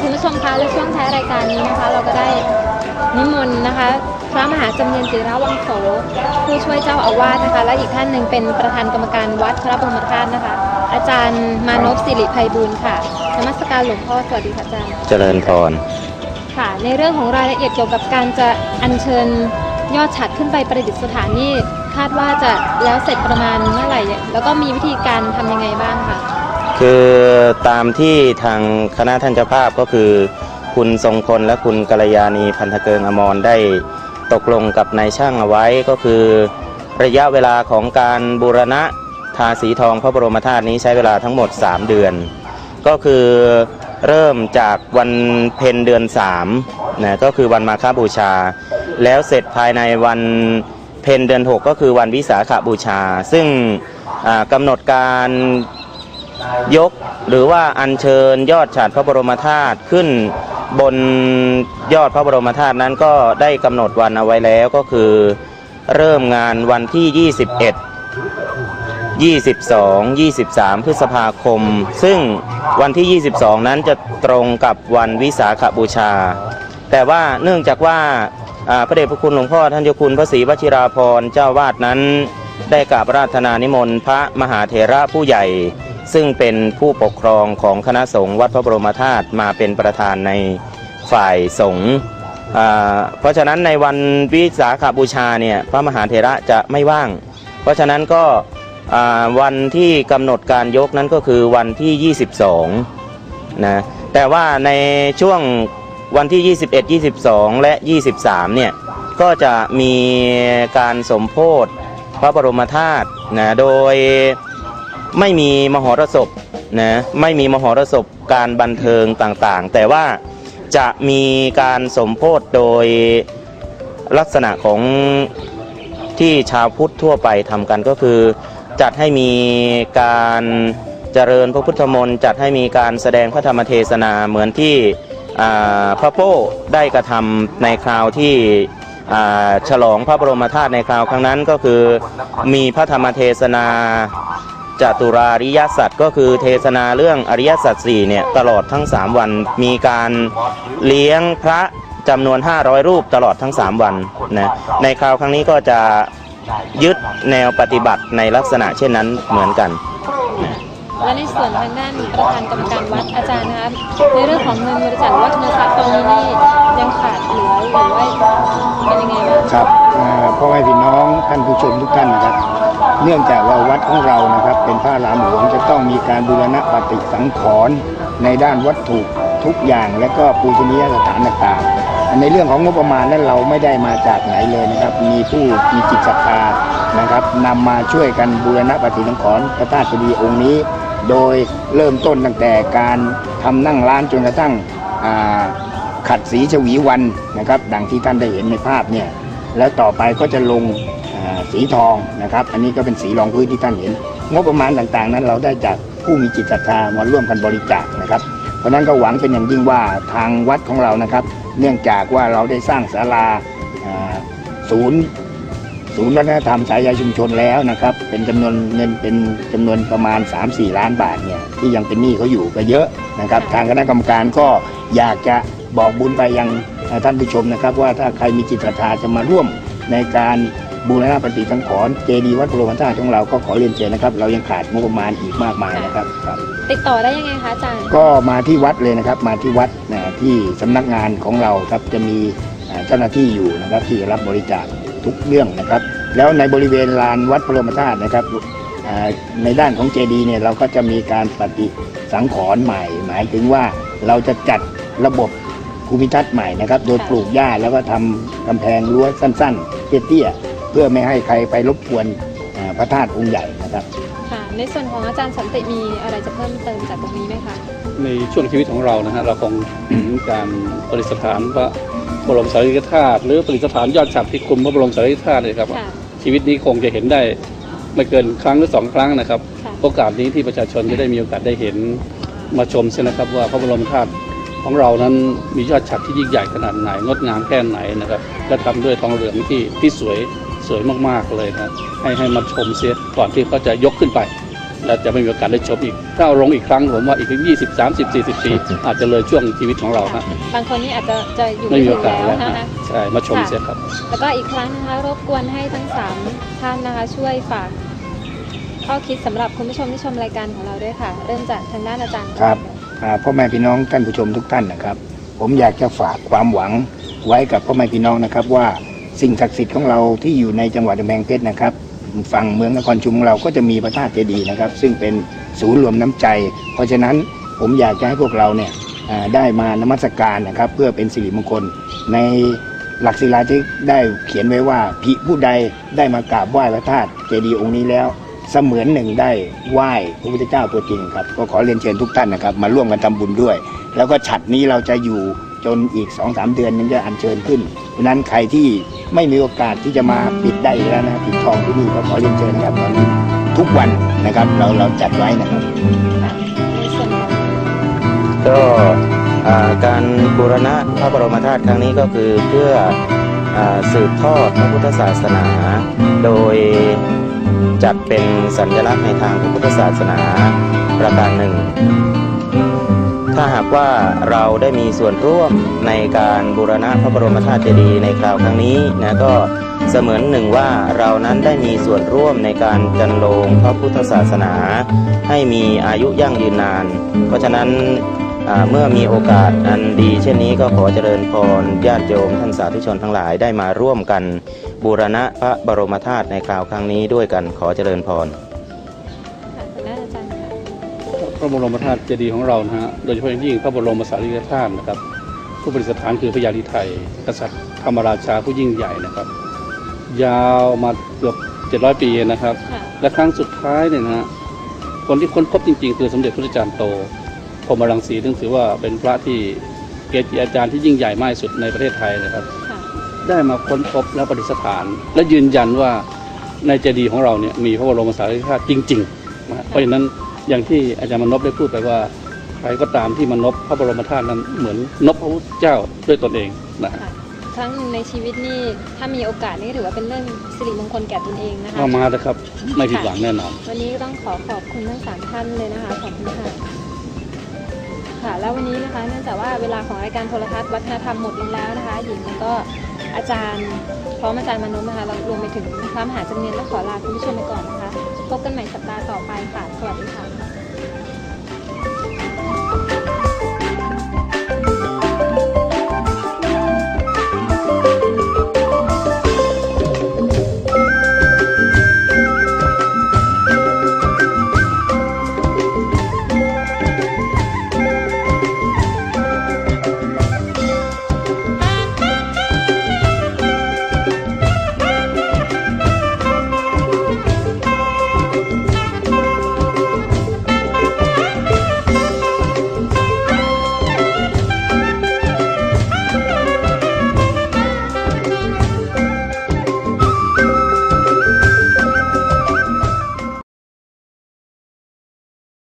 คุณผู้ชมคะและช่วงท้ายรายการนี้นะคะ เราก็ได้นิมนต์นะคะ พระมหาจำเนียนจิระวังโสผู้ช่วยเจ้าอาวาสนะคะ และอีกท่านหนึ่งเป็นประธานกรรมการวัดพระบรมธาตุนะคะ อาจารย์มานพสิริภัยบูลย์ค่ะนมัสการหลวงพ่อสวัสดีค่ะอาจารย์เจริญพรค่ะ ในเรื่องของรายละเอียดเกี่ยวกับการจะอัญเชิญยอดฉัดขึ้นไปประดิษฐานนี่คาดว่าจะแล้วเสร็จประมาณเมื่อไหร่เนี่ยแล้วก็มีวิธีการทำยังไงบ้างคะ คือตามที่ทางคณะท่านเจ้าภาพก็คือ คุณทรงพลและคุณกัลยาณีพันธเกิงอมรได้ตกลงกับนายช่างเอาไว้ก็คือ ระยะเวลาของการบูรณะทาสีทองพระบรมธาตุนี้ใช้เวลาทั้งหมด 3 เดือน ก็คือเริ่มจากวันเพ็ญเดือน3นะก็คือวันมาฆบูชา แล้วเสร็จภายในวันเพ็ญเดือน 6 ก็คือวันวิสาขบูชา ซึ่งกำหนดการ ยกหรือว่าอัญเชิญยอดฉัตรพระบรมธาตุขึ้นบนยอดพระบรมธาตุนั้นก็ได้กำหนดวันเอาไว้แล้วก็คือเริ่มงานวันที่ 21 22 23 พฤษภาคม ซึ่งวันที่ 22 นั้นจะตรงกับวันวิสาขบูชา แต่ว่าเนื่องจากว่าอ่าพระเดชพระคุณหลวงพ่อท่านเจ้าคุณพระศรีวชิราภรณ์เจ้าวาดนั้นได้กราบราธนานิมนต์พระมหาเถระผู้ใหญ่ ซึ่งเป็นผู้ปกครองของคณะสงฆ์วัดพระบรมธาตุมาเป็นประธานในฝ่ายสงฆ์เพราะฉะนั้นในวันวิสาขบูชาเนี่ยพระมหาเถระจะไม่ว่าง เพราะฉะนั้นก็วันที่กำหนดการยกนั้นก็คือวันที่ 22นะแต่ว่าในช่วงวันที่ 21 22 และ 23เนี่ยก็จะมีการสมโพธพระบรมธาตุนะโดย ไม่มีมหรสพนะไม่มีมหรสพการบันเทิงต่างๆ แต่ว่าจะมีการสมโพธโดยลักษณะของที่ชาวพุทธทั่วไปทำกันก็คือ จัดให้มีการเจริญพระพุทธมนต์จัดให้มีการแสดงพระธรรมเทศนาเหมือนที่พระโป้ได้กระทำในคราวที่ฉลองพระบรมธาตุในคราวครั้งนั้นก็คือมีพระธรรมเทศนา จตุราริยสัจก็คือเทศนาเรื่องอริยสัจสี่เนี่ยตลอดทั้ง 3 วันมีการเลี้ยงพระจำนวน 500 รูปตลอดทั้ง 3 วันนะในคราวครั้งนี้ก็จะยึดแนวปฏิบัติในลักษณะเช่นนั้นเหมือนกัน และในส่วนทางด้านประธานกรรมการวัดอาจารย์นะคะในเรื่องของเงินบริจาคว่าทุนทรัพย์ตรงนี้นี่ยังขาดเหลือหรือว่าเป็นยังไงบ้างครับพ่อแม่พี่น้องท่านผู้ชมทุกท่านนะครับ เนื่องจากว่าวัดของเรานะครับ เป็นพระรามหลวงจะต้องมีการบูรณะปฏิสังขรณ์ในด้านวัตถุทุกอย่างและก็ปูชนียสถานต่างๆในเรื่องของงบประมาณนั้นเราไม่ได้มาจากไหนเลยนะครับ มีผู้มีจิตศรัทธานะครับนำมาช่วยกันบูรณะปฏิสังขรณ์พระธาตุเจดีย์องค์นี้ โดยเริ่มต้นตั้งแต่การทำนั่งร้านจนกระทั่งขัดสีชวีวันนะครับดังที่ท่านได้เห็นในภาพเนี่ยแล้วต่อไปก็จะลงสีทองนะครับ อันนี้ก็เป็นสีรองพื้นที่ท่านเห็น งบประมาณต่างๆ นั้นเราได้จากผู้มีจิตศรัทธามาร่วมกันบริจาคนะครับ เพราะนั้นก็หวังเป็นอย่างยิ่งว่าทางวัดของเรานะครับ เนื่องจากว่าเราได้สร้างศาลาศูนย์ ศูนย์วัฒนธรรมสายใยชุมชนแล้วนะครับ เป็นจำนวนเงินเป็นจำนวนประมาณ 3-4 ล้านบาทเนี่ยที่ยังเป็นหนี้เขาอยู่ก็เยอะนะครับ ทางคณะกรรมการก็อยากจะบอกบุญไปยังท่านผู้ชมนะครับ ว่าถ้าใครมีจิตศรัทธาจะมาร่วมในการบูรณะปฏิสังขรณ์เจดีย์วัดพระบรมธาตุของเราก็ขอเรียนเชิญนะครับ เรายังขาดงบประมาณอีกมากมายนะครับครับ ติดต่อได้ยังไงคะอาจารย์ก็มาที่วัดเลยนะครับ มาที่วัดนะที่สำนักงานของเราครับจะมีอ่าเจ้าหน้าที่อยู่นะครับที่รับบริจาค ทุกเรื่องนะครับ แล้วในบริเวณลานวัดพระบรมธาตุนะครับอ่าในด้านของเจดีย์เนี่ยเราก็จะมีการปฏิสังขรณ์ใหม่ หมายถึงว่าเราจะจัดระบบภูมิทัศน์ใหม่นะครับ โดยปลูกหญ้าแล้วก็ทำกำแพงรั้วสั้นๆเตี้ยๆเพื่อไม่ให้ใครไปรบกวนอ่าพระธาตุองค์ใหญ่นะครับค่ะในส่วนของอาจารย์สันติมีอะไรจะเพิ่มเติมจากตรงนี้ไหมคะในช่วงชีวิตของเรานะฮะเราคงการประดิษฐานพระ บรมสารีริกธาตุหรือประดิษฐานยอดฉัตรที่คุมพระบรมสารีริกธาตุเลยครับ ค่ะ ชีวิตนี้คงจะเห็นได้ไม่เกินครั้งหรือสองครั้งนะครับ ค่ะ โอกาสนี้ที่ประชาชนจะได้มีโอกาสได้เห็นมาชมใช่นะครับว่าพระบรมธาตุของเรานั้นมียอดฉัตรที่ยิ่งใหญ่ขนาดไหน งดงามแค่ไหนนะครับ และทำด้วยทองเหลืองที่ที่สวยสวยมากๆเลยนะให้ให้มาชมเสียก่อนที่เขาจะยกขึ้นไป และจะไม่มีโอกาสได้ชมอีก ถ้าเอาลงอีกครั้งผมว่าอีกถึง20 30 40ปีอาจจะเลยช่วงชีวิตของเราค่ะฮะบางคนนี่อาจจะจะอยู่ไม่ไม่มีถึโองกาสแล้วแล้วนะคะฮะใช่มาชมค่ะเสียครับ แล้วก็อีกครั้งนะคะรบกวนให้ทั้งสามท่านนะคะช่วยฝากข้อคิดสำหรับคุณผู้ชมที่ชมรายการของเราด้วยค่ะ เริ่มจากทางด้านอาจารย์ก่อนครับอ่าพ่อแม่พี่น้องท่านผู้ชมทุกท่านนะครับ ผมอยากจะฝากความหวังไว้กับพ่อแม่พี่น้องนะครับว่าสิ่งศักดิ์สิทธิ์ของเราที่อยู่ในจังหวัดกำแพงเพชรนะครับ ฝั่งเมืองนครชุมเราก็จะมีพระธาตุเจดีย์นะครับ ซึ่งเป็นศูนย์รวมน้ำใจ เพราะฉะนั้นผมอยากจะให้พวกเราเนี่ยได้มานมัสการนะครับ เพื่อเป็นสิริมงคลในหลักศิลาที่ได้เขียนไว้ว่าภิผู้ใดได้มากราบไหว้พระธาตุเจดีย์องค์นี้แล้ว เสมือนหนึ่งได้ไหว้พระพุทธเจ้าตัวจริงครับ ก็ขอเรียนเชิญทุกท่านนะครับ มาร่วมกันทำบุญด้วย แล้วก็ฉัดนี้เราจะอยู่ จนอีก2อสเดือนนึงจะอัญเชิญขึ้นเพราะนั้นใครที่ไม่มีโอกาสที่จะมาปิดได้อีกแล้วนะปิดทองที่นี่ก็ขอเรียนเชิญนะครับตอนนี้ทุกวันนะครับเราเราจัดไว้นะครับก็การบูรณะพระบรมธาตุครั้งนี้ก็คือเพื่ออสืบทอดพระพุทธศาสนา โดยจัดเป็นสัญลักษณ์ในทางพระพุทธศาสนาประการหนึ่ง ถ้าหากว่าเราได้มีส่วนร่วมในการบูรณะพระบรมธาตุเจดีย์ในคราวครั้งนี้นะก็เสมือนหนึ่งว่าเรานั้นได้มีส่วนร่วมในการจันโลงพระพุทธศาสนา ให้มีอายุยั่งยืนนาน เพราะฉะนั้นเมื่อมีโอกาสอันดี เช่นนี้ก็ขอเจริญพรญาติโยมท่านสาธุชนทั้งหลายได้มาร่วมกันบูรณะพระบรมธาตุในคราวครั้งนี้ด้วยกันขอเจริญพร พระบรมธาตุเจดีย์ของเรานะฮะ โดยเฉพาะอย่างยิ่งพระบรมสารีริกธาตุนะครับ ผู้ประดิษฐานคือพระยาลิไทย กษัตริย์ธรรมราชาผู้ยิ่งใหญ่นะครับ ยาวมาเกือบ 700 ปีนะครับค่ะและครั้งสุดท้ายเนี่ยนะฮะ คนที่ค้นพบจริง ๆ คือสมเด็จพระจารย์โตพรหมรังสีซึ่งถือว่าเป็นพระที่เกจิอาจารย์ที่ยิ่งใหญ่มากที่สุดในประเทศไทยนะครับค่ะได้มาค้นพบและประดิษฐาน และยืนยันว่าในเจดีย์ของเราเนี่ยมีพระบรมสารีริกธาตุจริงๆนะฮะเพราะฉะนั้น อย่างที่อาจารย์มนพได้พูดไปว่า ใครก็ตามที่มานพพระบรมธาตุนั้นเหมือนนพพระพุทธเจ้าด้วยตนเองนะฮะค่ะครั้งหนึ่งในชีวิตนี่ถ้ามีโอกาสนี่ถือว่าเป็นเรื่องสิริมงคลแก่ตนเองนะคะก็มาเถอะครับไม่ผิดหวังแน่นอนวันนี้ก็ต้องขอขอบคุณทั้งสามท่านเลยนะคะขอบคุณค่ะค่ะ แล้ววันนี้นะคะเนื่องจากว่าเวลาของรายการโทรทัศน์วัฒนธรรมหมดลงแล้วนะคะ หญิงแล้วก็อาจารย์พร้อมอาจารย์มนุษย์นะคะเรารวมไปถึงพระมหาจำเนียนและขอลาคุณผู้ชมไปก่อนนะคะ พบกันใหม่สัปดาห์ต่อไปค่ะ สวัสดีค่ะ